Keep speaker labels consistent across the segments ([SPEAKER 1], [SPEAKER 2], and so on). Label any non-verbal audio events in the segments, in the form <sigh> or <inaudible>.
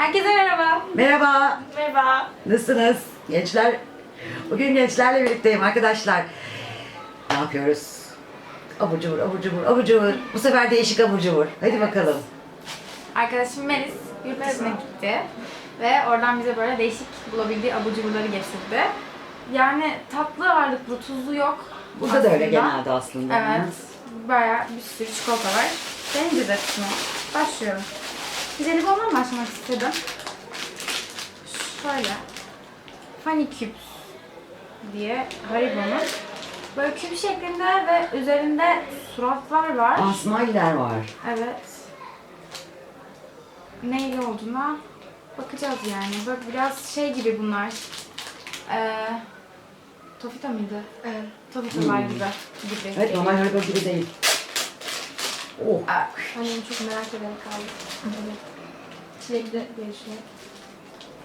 [SPEAKER 1] Herkese merhaba.
[SPEAKER 2] Merhaba,
[SPEAKER 1] Merhaba.
[SPEAKER 2] nasılsınız gençler? Bugün gençlerle birlikteyim arkadaşlar. Ne yapıyoruz? Abur cubur, abur cubur, abur cubur. Bu sefer değişik abur cubur. Hadi bakalım.
[SPEAKER 1] Arkadaşım Melis yurt dışına gitti. Ve oradan bize böyle değişik bulabildiği abur cuburları getirdi. Yani tatlı ağırlıklı, tuzlu yok.
[SPEAKER 2] Burada da öyle
[SPEAKER 1] aslında.
[SPEAKER 2] genelde aslında.
[SPEAKER 1] Evet. Bayağı bir sürü çikolata var. Deneyeceğiz hepsini. Başlıyorum. Jelibonla mı başlamak istedim? Şöyle. Funny Cubes diye Haribo'nun. Böyle küp şeklinde ve üzerinde suratlar var.
[SPEAKER 2] Aa, smile'ler var.
[SPEAKER 1] Evet. Neyle olduğuna bakacağız yani. Böyle biraz şey gibi bunlar. Ee, Tofita mıydı? Evet. Tofitalar
[SPEAKER 2] Hmm.
[SPEAKER 1] gibi. gibi.
[SPEAKER 2] Evet, normal Haribo gibi değil. Oh,
[SPEAKER 1] Aa,
[SPEAKER 3] Annem çok merak ederek kaldı. Evet. Çilekli düşünüyorum.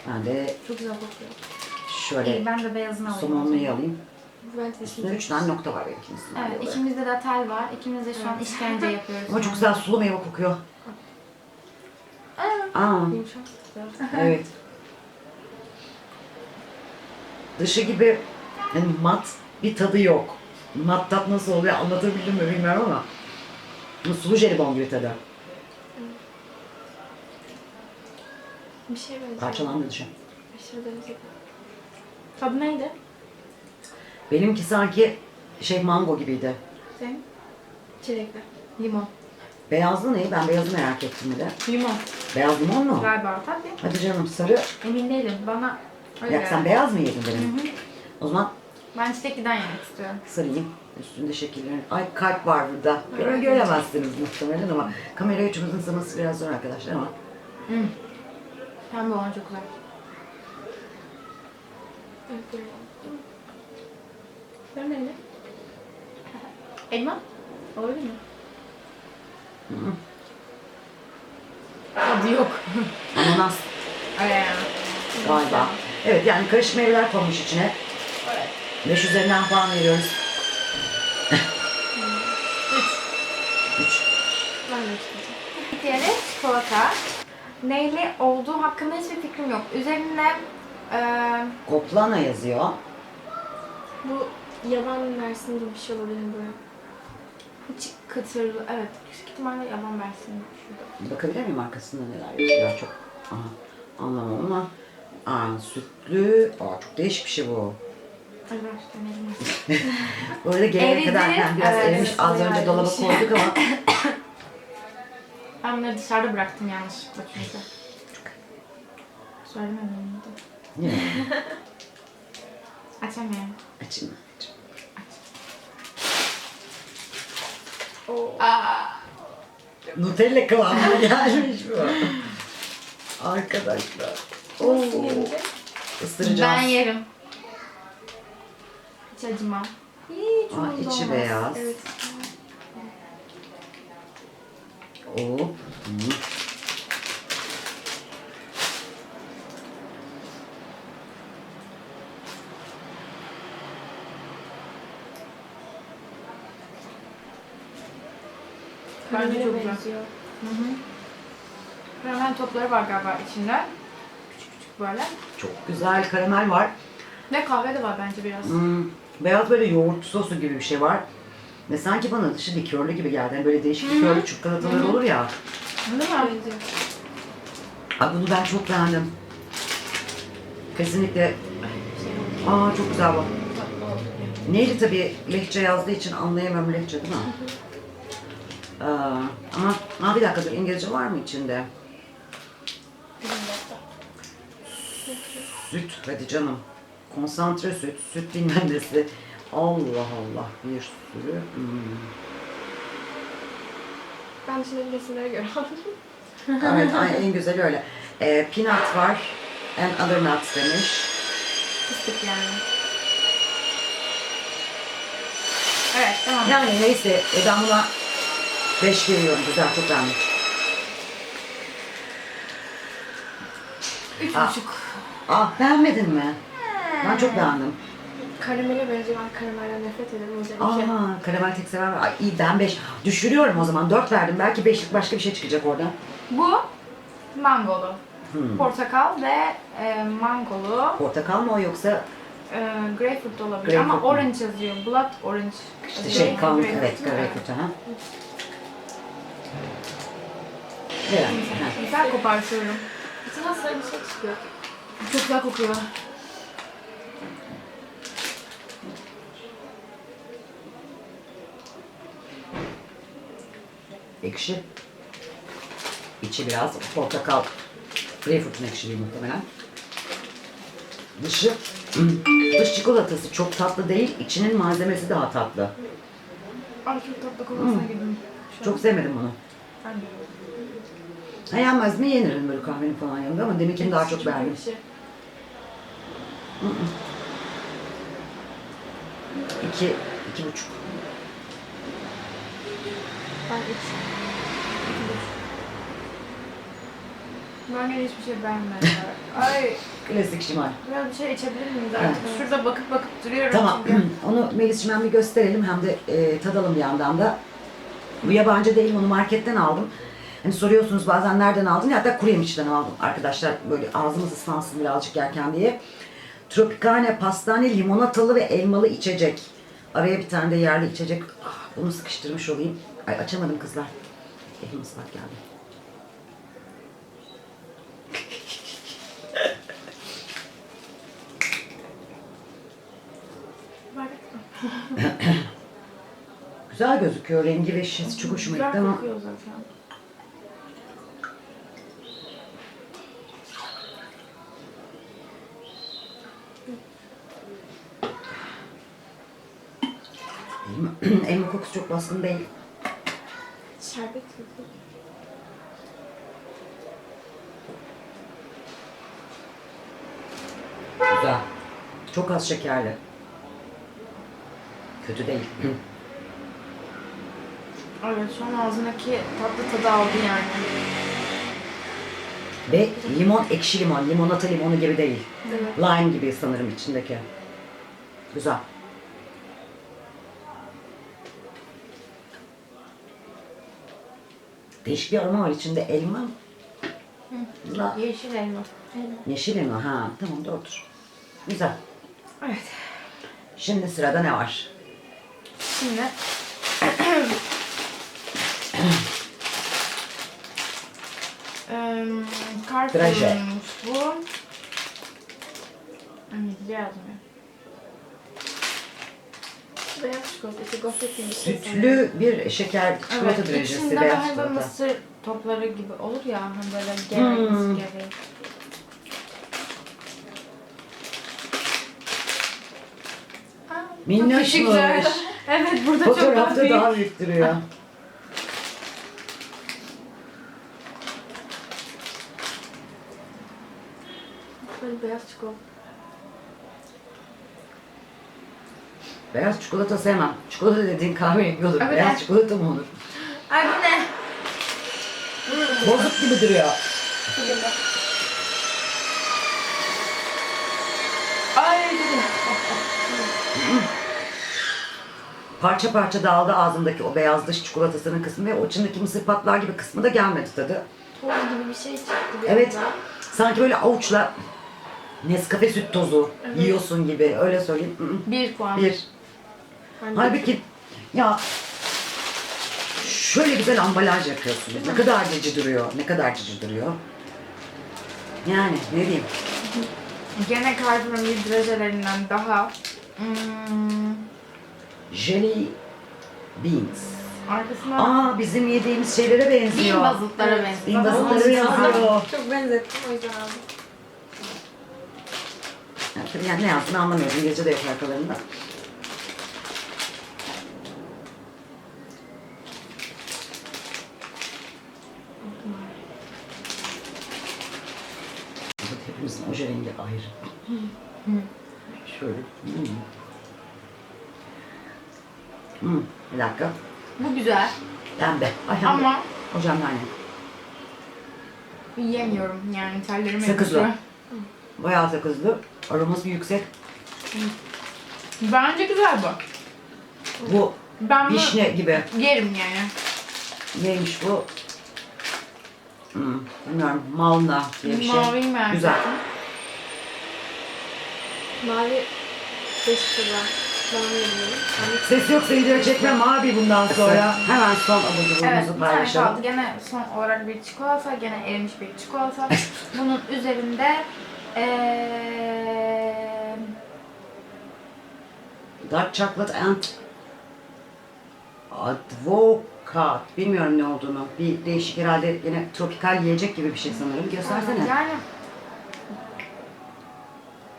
[SPEAKER 2] ben de
[SPEAKER 3] Çok güzel kokuyor.
[SPEAKER 2] şöyle
[SPEAKER 1] iyi, ben de beyazını alayım.
[SPEAKER 2] somonluyu alayım.
[SPEAKER 3] Ben
[SPEAKER 2] Üstünde üç tane nokta var benimkinin üstünde.
[SPEAKER 1] Evet,
[SPEAKER 2] Böyle.
[SPEAKER 1] ikimizde de tel var. İkimiz de şu an
[SPEAKER 3] Evet.
[SPEAKER 1] işkence yapıyoruz.
[SPEAKER 2] Ama çok
[SPEAKER 1] yani.
[SPEAKER 2] güzel sulu meyve kokuyor.
[SPEAKER 1] Aa,
[SPEAKER 2] Aa,
[SPEAKER 3] Yumuşak. Güzel.
[SPEAKER 2] evet. Dışı gibi hani mat bir tadı yok. Mat tat nasıl oluyor anlatabildim mi bilmiyorum ama. Bu sulu jelibon gibi tadı.
[SPEAKER 3] Bir şey benziyor.
[SPEAKER 2] Parçalandı dışı.
[SPEAKER 3] Aşırı benziyor.
[SPEAKER 1] Tadı neydi?
[SPEAKER 2] Benimki sanki şey mango gibiydi.
[SPEAKER 1] Senin?
[SPEAKER 3] Çilekli.
[SPEAKER 1] Limon.
[SPEAKER 2] Beyazlı ne? Ben beyazı merak ettim bir de.
[SPEAKER 1] Limon.
[SPEAKER 2] Beyaz limon mu?
[SPEAKER 1] Galiba tabii.
[SPEAKER 2] Hadi canım sarı.
[SPEAKER 1] Emin değilim. Bana öyle
[SPEAKER 2] Ya sen beyaz mı yedin
[SPEAKER 1] Hı
[SPEAKER 2] benim?
[SPEAKER 1] hı.
[SPEAKER 2] O zaman
[SPEAKER 1] Ben çilekliden yemek istiyorum.
[SPEAKER 2] sarayım. Üstünde şekillerin. Ay kalp var burada. Göre göremezsiniz muhtemelen ama kamerayı üçümüzün sığması biraz zor arkadaşlar ama.
[SPEAKER 1] Hı. Pembe olan çok güzel.
[SPEAKER 3] Ben de
[SPEAKER 1] Elma? Olabilir mi? Tadı yok.
[SPEAKER 2] Ananas
[SPEAKER 1] Öyle yani.
[SPEAKER 2] galiba. Evet yani karışık meyveler konmuş içine.
[SPEAKER 1] Evet.
[SPEAKER 2] 5 üzerinden puan veriyoruz. <laughs> 3.
[SPEAKER 3] Ben de tutacağım.
[SPEAKER 1] Bir diğeri çikolata. Neyli olduğu hakkında hiçbir fikrim yok. Üzerinde eee
[SPEAKER 2] Koplana yazıyor.
[SPEAKER 3] Bu yaban versiyonu gibi bir şey olabilir böyle.
[SPEAKER 1] hiç kıtırlı, evet küçük ihtimalle yaban versiyonu şurada.
[SPEAKER 2] Bakabilir miyim arkasında neler yazıyor? Çok aha, anlamam ama. Aa, sütlü. Aa, çok değişik bir şey bu.
[SPEAKER 1] Evet, deneyelim. <laughs>
[SPEAKER 2] Bu arada gelene
[SPEAKER 1] Eridi.
[SPEAKER 2] kadar yani biraz
[SPEAKER 1] Evet,
[SPEAKER 2] erimiş. Az
[SPEAKER 3] bayağı
[SPEAKER 2] önce dolaba
[SPEAKER 3] erimiş.
[SPEAKER 2] koyduk ama <laughs>
[SPEAKER 1] Ben bunları dışarıda bıraktım yanlışlıkla çünkü. Söylemedim miydi? <laughs> Açamıyorum.
[SPEAKER 2] açayım.
[SPEAKER 3] Oo.
[SPEAKER 1] Aa,
[SPEAKER 2] Nutella kıvamına gelmiş bu. Arkadaşlar. Oo.
[SPEAKER 3] Nasıl yenecek?
[SPEAKER 2] Isıracağız.
[SPEAKER 1] ben yerim. Hiç acımam. Hiç
[SPEAKER 2] Aa,
[SPEAKER 1] umurumda
[SPEAKER 2] içi
[SPEAKER 1] olmaz.
[SPEAKER 2] beyaz.
[SPEAKER 3] Evet.
[SPEAKER 2] Oo. Hı.
[SPEAKER 1] Bence çok güzel.
[SPEAKER 3] benziyor.
[SPEAKER 1] Hı hı. Karamel topları var galiba içinde. Küçük küçük böyle.
[SPEAKER 2] Çok güzel karamel var.
[SPEAKER 1] Ve kahve de var bence biraz.
[SPEAKER 2] Hmm, beyaz böyle yoğurt sosu gibi bir şey var. Ve sanki bana dışı likörlü gibi geldi. Yani böyle değişik likörlü çikolatalar olur ya.
[SPEAKER 1] Değil mi?
[SPEAKER 3] Benziyor.
[SPEAKER 2] Ay bunu ben çok beğendim. Kesinlikle. Aa çok güzel bu. Neydi tabii lehçe yazdığı için anlayamam lehçe değil mi? Aa, ama aa, bir dakika dur İngilizce var mı içinde? Süt hadi canım. Konsantre süt, süt bilmem nesi. Allah Allah bir sürü. Hmm.
[SPEAKER 3] Ben şimdi resimlere göre aldım. <laughs>
[SPEAKER 2] Evet en güzeli öyle. Ee, peanut var. And other nuts demiş.
[SPEAKER 1] Fıstık yani. Evet tamam.
[SPEAKER 2] Yani neyse ben buna 5 veriyorum. Beğendim.
[SPEAKER 1] Üç
[SPEAKER 2] Aa.
[SPEAKER 1] buçuk.
[SPEAKER 2] Ah beğenmedin mi? Ben çok beğendim.
[SPEAKER 3] Karamele benziyor. Ben karamelden nefret ederim. O yüzden iki.
[SPEAKER 2] Aa karamel tek sever. Ay iyi ben 5. Düşürüyorum o zaman. 4 verdim. Belki 5'lik başka bir şey çıkacak oradan.
[SPEAKER 1] Bu mangolu.
[SPEAKER 2] Hmm.
[SPEAKER 1] Portakal ve e, mangolu.
[SPEAKER 2] Portakal mı o yoksa
[SPEAKER 1] E, grapefruit da olabilir
[SPEAKER 2] Grapefruit
[SPEAKER 1] ama
[SPEAKER 2] mu?
[SPEAKER 1] orange yazıyor. Blood orange.
[SPEAKER 2] işte
[SPEAKER 1] yazıyor.
[SPEAKER 2] şey kan
[SPEAKER 1] Grapefruit,
[SPEAKER 2] evet greyfurt ha. Güzel. Ha.
[SPEAKER 1] Güzel kopartıyorum.
[SPEAKER 3] İçinden sarı bir şey çıkıyor.
[SPEAKER 1] Çok güzel kokuyor.
[SPEAKER 2] Ekşi. İçi biraz portakal. Greyfurt'un ekşiliği muhtemelen. Dışı, <clears throat> dış çikolatası çok tatlı değil, içinin malzemesi daha tatlı.
[SPEAKER 1] Ay çok tatlı kokusuna girdim. Şu an.
[SPEAKER 2] Çok sevmedim bunu.
[SPEAKER 1] Ben
[SPEAKER 2] yenmez mi yenirim böyle kahvenin falan yanında ama deminkini daha çok beğendim. İki, iki buçuk.
[SPEAKER 3] Ben üç.
[SPEAKER 1] Ben gene hiçbir şey beğenmedim. <laughs> Ay
[SPEAKER 2] Klasik şimal.
[SPEAKER 1] biraz bir şey içebilir miyiz
[SPEAKER 2] Evet.
[SPEAKER 1] artık? Şurada bakıp bakıp duruyorum
[SPEAKER 2] Tamam,
[SPEAKER 1] çünkü. <clears throat>
[SPEAKER 2] onu Melis'cim hem bir gösterelim hem de e, tadalım bir yandan da. Bu yabancı değil, onu marketten aldım. Hani soruyorsunuz bazen nereden aldın? Ya da kuru yemişçiden aldım arkadaşlar. Böyle ağzımız ıslansın birazcık yerken diye. Tropicane, pastane, limonatalı ve elmalı içecek. Araya bir tane de yerli içecek. Ah, bunu sıkıştırmış olayım. Ay açamadım kızlar. Elim ıslak geldi. <laughs> Güzel gözüküyor rengi ve şişesi çok hoşuma gitti
[SPEAKER 1] Güzel
[SPEAKER 2] ama
[SPEAKER 1] kokuyor zaten.
[SPEAKER 2] elma, <clears throat> elma kokusu çok baskın değil.
[SPEAKER 3] Şerbet gibi.
[SPEAKER 2] Güzel. Çok az şekerli. Kötü değil. <clears throat>
[SPEAKER 1] Evet şu an ağzındaki tatlı tadı aldı yani.
[SPEAKER 2] Ve limon ekşi limon. Limonata limonu gibi değil.
[SPEAKER 3] Evet.
[SPEAKER 2] Lime gibi sanırım içindeki. Güzel. Değişik bir aroma var içinde. Elma. La,
[SPEAKER 1] Yeşil elma.
[SPEAKER 2] yeşil elma. Ha, tamam doğrudur. Güzel.
[SPEAKER 1] Evet.
[SPEAKER 2] Şimdi sırada ne var?
[SPEAKER 1] Şimdi <clears throat> Carrefour'unmuş bu. İngilizce yazmıyor.
[SPEAKER 3] Beyaz çikolata. İşte gofret gibi bir şey.
[SPEAKER 2] Sütlü bir şeker çikolata
[SPEAKER 1] evet,
[SPEAKER 2] drejesi.
[SPEAKER 1] içinde
[SPEAKER 2] Beyaz
[SPEAKER 1] galiba
[SPEAKER 2] çikolata.
[SPEAKER 1] mısır topları gibi olur ya hani böyle gevrek
[SPEAKER 2] Hmm.
[SPEAKER 1] gevrek. Aa, çok küçükler. <laughs> Evet burada çok
[SPEAKER 2] Fotoğrafta daha büyük duruyor.
[SPEAKER 3] Böyle beyaz çikolata.
[SPEAKER 2] Beyaz çikolata sevmem. Çikolata dediğin kahverengi olur.
[SPEAKER 1] Evet.
[SPEAKER 2] Beyaz çikolata mı olur?
[SPEAKER 1] Ay bu ne?
[SPEAKER 2] Bozuk gibi duruyor.
[SPEAKER 1] Ay
[SPEAKER 2] Parça parça dağıldı ağzımdaki o beyaz dış çikolatasının kısmı ve o içindeki mısır patlar gibi kısmı da gelmedi tadı.
[SPEAKER 3] Toz gibi bir şey çıktı
[SPEAKER 2] Evet. Sanki böyle avuçla Nescafe süt tozu yiyorsun gibi. Öyle söyleyeyim.
[SPEAKER 1] Bir puan.
[SPEAKER 2] Bir.
[SPEAKER 3] Ben de-
[SPEAKER 2] Halbuki ya şöyle güzel ambalaj yapıyorsunuz. Ne kadar cici duruyor. Ne kadar cici duruyor. Yani ne diyeyim.
[SPEAKER 1] Gene Carrefour'un bir drajelerinden daha. Hmm,
[SPEAKER 2] Jelly beans.
[SPEAKER 1] arkasında
[SPEAKER 2] Aa bizim yediğimiz şeylere benziyor.
[SPEAKER 1] bin bazıtlara
[SPEAKER 3] Evet.
[SPEAKER 1] benziyor.
[SPEAKER 2] Bin
[SPEAKER 1] Ama onun
[SPEAKER 2] benziyor.
[SPEAKER 3] Çok benzettim o yüzden aldım.
[SPEAKER 2] Yani, tabii yani ne yazdığını anlamıyorum. İngilizce de yok arkalarında. Hepimizin oje rengi ayrı. Şöyle. Hmm. Hmm, bir dakika.
[SPEAKER 1] Bu güzel
[SPEAKER 2] Pembe. Ay, hem de
[SPEAKER 1] ama
[SPEAKER 2] Hocam yani.
[SPEAKER 1] yiyemiyorum yani tellerime
[SPEAKER 2] Sakızlı. Bayağı sakızlı. Aroması yüksek.
[SPEAKER 1] Bence güzel bu.
[SPEAKER 2] Bu
[SPEAKER 1] Ben bunu
[SPEAKER 2] vişne gibi.
[SPEAKER 1] yerim yani.
[SPEAKER 2] Neymiş bu? Hmm, bilmiyorum. Malna diye bir şey.
[SPEAKER 1] Maviyi merak
[SPEAKER 2] Güzel.
[SPEAKER 3] Mavi beş ediyorum. Hani
[SPEAKER 2] Ses yoksa video çekme mavi bundan sonra. Hemen son abur
[SPEAKER 1] Evet, bir tane
[SPEAKER 2] paylaşalım.
[SPEAKER 1] kaldı. Gene son olarak bir çikolata, gene erimiş bir çikolata. Bunun üzerinde eee
[SPEAKER 2] Dark chocolate and advokat. Bilmiyorum ne olduğunu. Bir değişik herhalde yine tropikal yiyecek gibi bir şey sanırım. Göstersene.
[SPEAKER 1] yani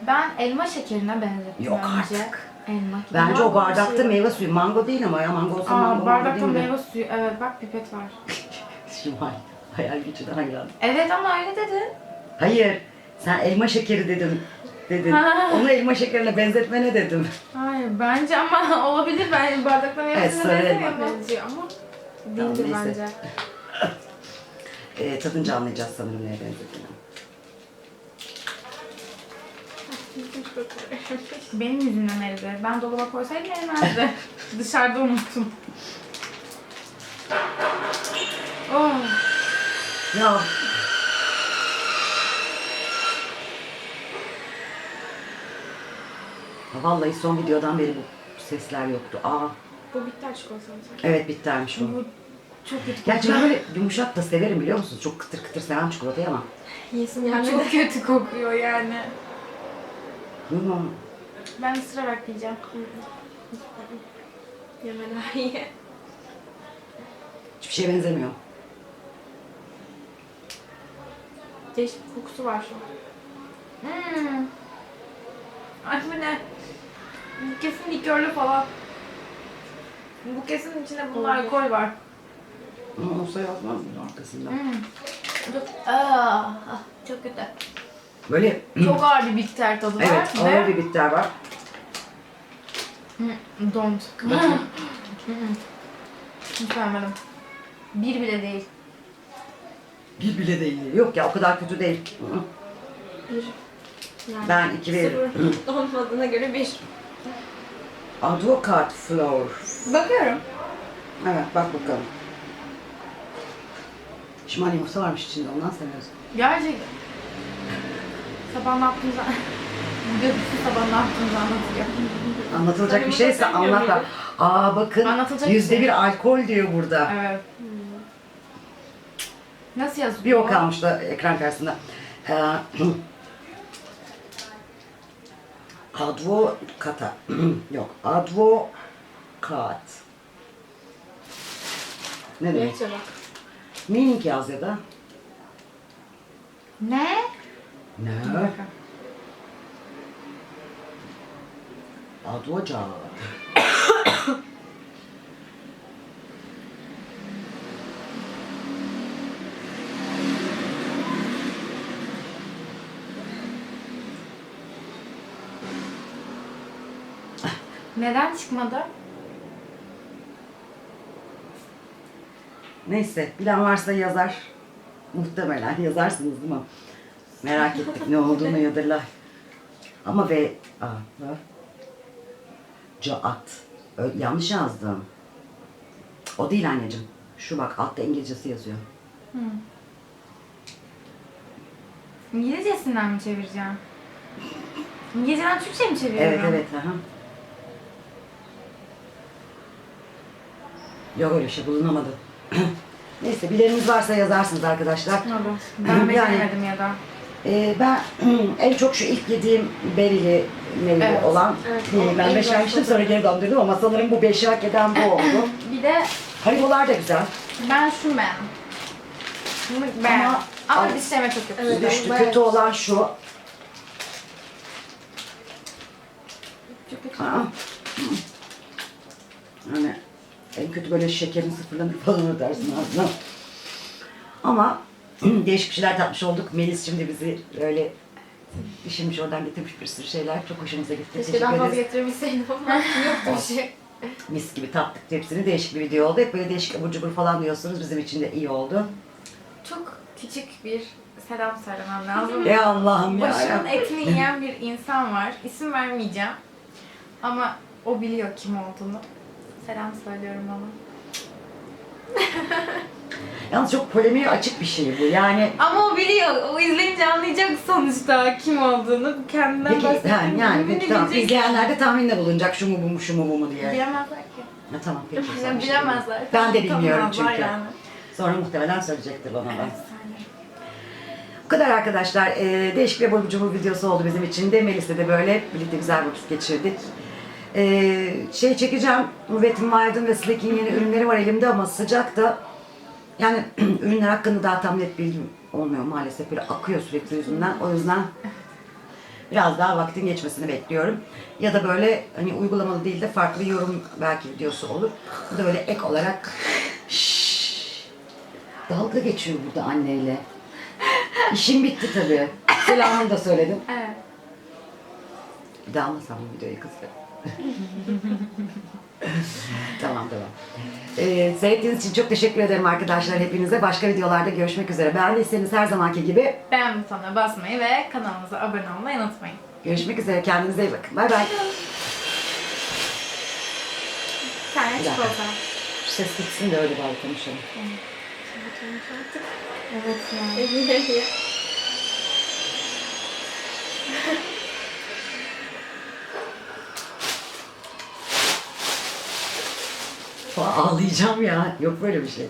[SPEAKER 1] ben elma şekerine benzettim
[SPEAKER 2] Yok artık.
[SPEAKER 1] Elma.
[SPEAKER 2] Bence o
[SPEAKER 1] Mango
[SPEAKER 2] bardakta
[SPEAKER 1] şey.
[SPEAKER 2] meyve suyu. Mango değil ama ya mango olsa
[SPEAKER 1] Aa,
[SPEAKER 2] mango olur
[SPEAKER 1] bardakta
[SPEAKER 2] değil mi?
[SPEAKER 1] meyve suyu. Evet bak pipet var. <laughs>
[SPEAKER 2] Şimal. Hayal gücüden hayran.
[SPEAKER 1] Evet ama öyle dedin.
[SPEAKER 2] Hayır. Sen elma şekeri dedin. Dedin.
[SPEAKER 1] Ha.
[SPEAKER 2] Onu elma şekerine benzetmene dedim.
[SPEAKER 1] Hayır bence ama <laughs> olabilir. Ben bardakta meyve
[SPEAKER 2] Evet,
[SPEAKER 1] benzemiyor
[SPEAKER 2] elma.
[SPEAKER 1] mu?
[SPEAKER 3] benziyor ama
[SPEAKER 2] Tamam,
[SPEAKER 3] değildir
[SPEAKER 2] neyse.
[SPEAKER 3] bence. <laughs>
[SPEAKER 2] Ee, tadınca anlayacağız sanırım neye benzediğini. <laughs>
[SPEAKER 1] Benim yüzümden eridi. Ben dolaba koysaydım erimezdi. Dışarıda unuttum. Oh.
[SPEAKER 2] Ya Vallahi son videodan beri bu sesler yoktu. Aa,
[SPEAKER 3] Bu bitter çikolata
[SPEAKER 2] evet bittermiş bu.
[SPEAKER 1] Bu çok kötü
[SPEAKER 2] Gerçi ben böyle yumuşak da severim biliyor musunuz? Çok kıtır kıtır sevmem çikolatayı ama.
[SPEAKER 3] Yesin yani.
[SPEAKER 1] Çok kötü kokuyor yani.
[SPEAKER 2] Bilmiyorum.
[SPEAKER 1] Ben ısırarak yiyeceğim.
[SPEAKER 3] Yeme daha iyi.
[SPEAKER 2] Hiçbir şeye benzemiyor.
[SPEAKER 3] Değişik bir kokusu var şu an.
[SPEAKER 1] Hmm. Ay bu ne? Bu kesin likörlü falan. Bu kesin içinde bunun
[SPEAKER 3] Olabilir.
[SPEAKER 1] alkol var.
[SPEAKER 2] Ama olsa yazmaz mı arkasında?
[SPEAKER 1] Hmm. Çok, Aa, ah, çok kötü.
[SPEAKER 2] Böyle
[SPEAKER 1] Çok ağır bir bitter tadı var.
[SPEAKER 2] evet ağır bir bitter var.
[SPEAKER 1] Hmm, Don't.
[SPEAKER 2] Bakın. <laughs>
[SPEAKER 1] Hiç beğenmedim. Bir bile değil.
[SPEAKER 2] Bir bile değil. Yok ya o kadar kötü değil.
[SPEAKER 3] Bir. Yani
[SPEAKER 2] Ben iki veririm.
[SPEAKER 3] Sıfır <laughs> olmadığına göre bir.
[SPEAKER 2] Advokat flour.
[SPEAKER 1] Bakıyorum.
[SPEAKER 2] Evet bak bakalım. Şimal yumurta varmış içinde ondan seviyoruz.
[SPEAKER 1] Gerçekten. Sabah ne yaptığımızı... Gökyüzü <laughs> sabah ne yaptığımızı anlatıyor.
[SPEAKER 2] Anlatılacak bir şeyse
[SPEAKER 3] sevmiyor
[SPEAKER 2] anlat da. Aa bakın
[SPEAKER 1] Anlatılacak bir
[SPEAKER 2] yüzde
[SPEAKER 1] şey.
[SPEAKER 2] bir alkol diyor burada.
[SPEAKER 1] Evet. Nasıl yazıyor?
[SPEAKER 2] Bir o kalmış da ekran karşısında. Ee, <clears throat> advokata. <clears throat> Yok. Advokat. Ne demek?
[SPEAKER 3] Neyse bak.
[SPEAKER 2] Meaning yaz ya da.
[SPEAKER 1] Ne?
[SPEAKER 2] Ne? Advocat.
[SPEAKER 1] Neden çıkmadı?
[SPEAKER 2] Neyse bilen varsa yazar. Muhtemelen yazarsınız değil mi? Merak ettik ne olduğunu yadırlar. Ama ve a? Caat. Ö- yanlış yazdım. O değil anneciğim. Şu bak altta İngilizcesi yazıyor.
[SPEAKER 1] İngilizcesinden mi çevireceğim? İngilizceden Türkçe mi çeviriyorum?
[SPEAKER 2] Evet evet. Aha. Yok öyle bir şey bulunamadı. <clears throat> Neyse bileniniz varsa yazarsınız arkadaşlar.
[SPEAKER 1] Olur. Ben <clears throat>
[SPEAKER 2] Yani-
[SPEAKER 1] beceremedim ya da.
[SPEAKER 2] Ee, ben <clears throat> en çok şu ilk yediğim berili meyve
[SPEAKER 1] Evet,
[SPEAKER 2] olan
[SPEAKER 3] evet, o
[SPEAKER 2] Ben
[SPEAKER 3] en
[SPEAKER 2] beş
[SPEAKER 3] başta
[SPEAKER 2] vermiştim sonra geri döndürdüm ama sanırım bu beşi hak eden bu oldu.
[SPEAKER 1] Bir de
[SPEAKER 2] Haribolar da güzel.
[SPEAKER 1] ben şunu beğendim. Bunu beğendim.
[SPEAKER 2] Ama-
[SPEAKER 1] Ama,
[SPEAKER 2] Ama-
[SPEAKER 1] dişleme çok kötü.
[SPEAKER 3] Evet.
[SPEAKER 2] Düştü.
[SPEAKER 3] bayağı
[SPEAKER 2] Kötü olan şu.
[SPEAKER 3] Çok kötü.
[SPEAKER 2] Aa. Hani en kötü böyle şekerin sıfırlanır falan <laughs> dersin ağzına. Ama <clears throat> değişik şeyler tatmış olduk. Melis şimdi bizi öyle pişirmiş oradan getirmiş bir sürü şeyler. Çok hoşumuza gitti.
[SPEAKER 3] Keşke
[SPEAKER 2] Teşekkür
[SPEAKER 3] daha fazla
[SPEAKER 2] ederiz.
[SPEAKER 3] getirebilseydim ama <laughs> yoktu bir şey.
[SPEAKER 2] Mis gibi tattık hepsini. Değişik bir video oldu. Hep böyle değişik abur cubur falan diyorsunuz. Bizim için de iyi oldu.
[SPEAKER 1] Çok küçük bir selam söylemem lazım. <laughs>
[SPEAKER 2] Ya Allah'ım ya.
[SPEAKER 1] Başının etini yiyen bir insan var. İsim vermeyeceğim. Ama o biliyor kim olduğunu. Selam söylüyorum ona. <laughs>
[SPEAKER 2] Yalnız çok polemiğe açık bir şey bu. Yani
[SPEAKER 1] Ama o biliyor. O izleyince anlayacak sonuçta kim olduğunu. Kendinden
[SPEAKER 2] peki, ha,
[SPEAKER 1] bahsettiğini
[SPEAKER 2] yani
[SPEAKER 1] bildiğini
[SPEAKER 2] peki tamam
[SPEAKER 1] bilecek.
[SPEAKER 2] izleyenler de tahminde bulunacak şu mu bu mu şu mu bu mu diye.
[SPEAKER 1] Bilemezler ki.
[SPEAKER 2] Ha, tamam peki. <laughs>
[SPEAKER 1] Yani
[SPEAKER 2] işte.
[SPEAKER 1] bilemezler.
[SPEAKER 2] Ben de bilmiyorum
[SPEAKER 1] Tanımazlar
[SPEAKER 2] çünkü.
[SPEAKER 1] Yani.
[SPEAKER 2] Sonra muhtemelen söyleyecektir bana da. Bu kadar arkadaşlar. Ee, değişik bir abur cubur videosu oldu bizim için de. Melis'le de böyle birlikte güzel vakit geçirdik. Ee, şey çekeceğim. Wet n Wild'ın ve Slack'in yeni ürünleri var elimde ama sıcakta yani <clears throat> ürünler hakkında daha tam net bilgim olmuyor maalesef. Böyle akıyor sürekli yüzünden. O yüzden biraz daha vaktin geçmesini bekliyorum. Ya da böyle hani uygulamalı değil de farklı yorum belki videosu olur. Bu da böyle ek olarak Şşş. dalga geçiyor burada anneyle. İşim bitti tabii. Selamını da söyledim.
[SPEAKER 1] Evet.
[SPEAKER 2] Bir daha almasam bu videoyu kızım. <laughs> tamam tamam. Ee, seyrettiğiniz için çok teşekkür ederim arkadaşlar hepinize. Başka videolarda görüşmek üzere. Beğendiyseniz her zamanki gibi
[SPEAKER 1] Beğen butonuna basmayı ve kanalımıza abone olmayı unutmayın.
[SPEAKER 2] görüşmek üzere. Kendinize iyi bakın. Bay bay.
[SPEAKER 1] Bir tane
[SPEAKER 2] dakika.
[SPEAKER 1] çikolata.
[SPEAKER 2] Ses gitsin de öyle bari konuşalım.
[SPEAKER 1] Evet ya.
[SPEAKER 2] Ağlayacağım ya. Yok böyle bir şey.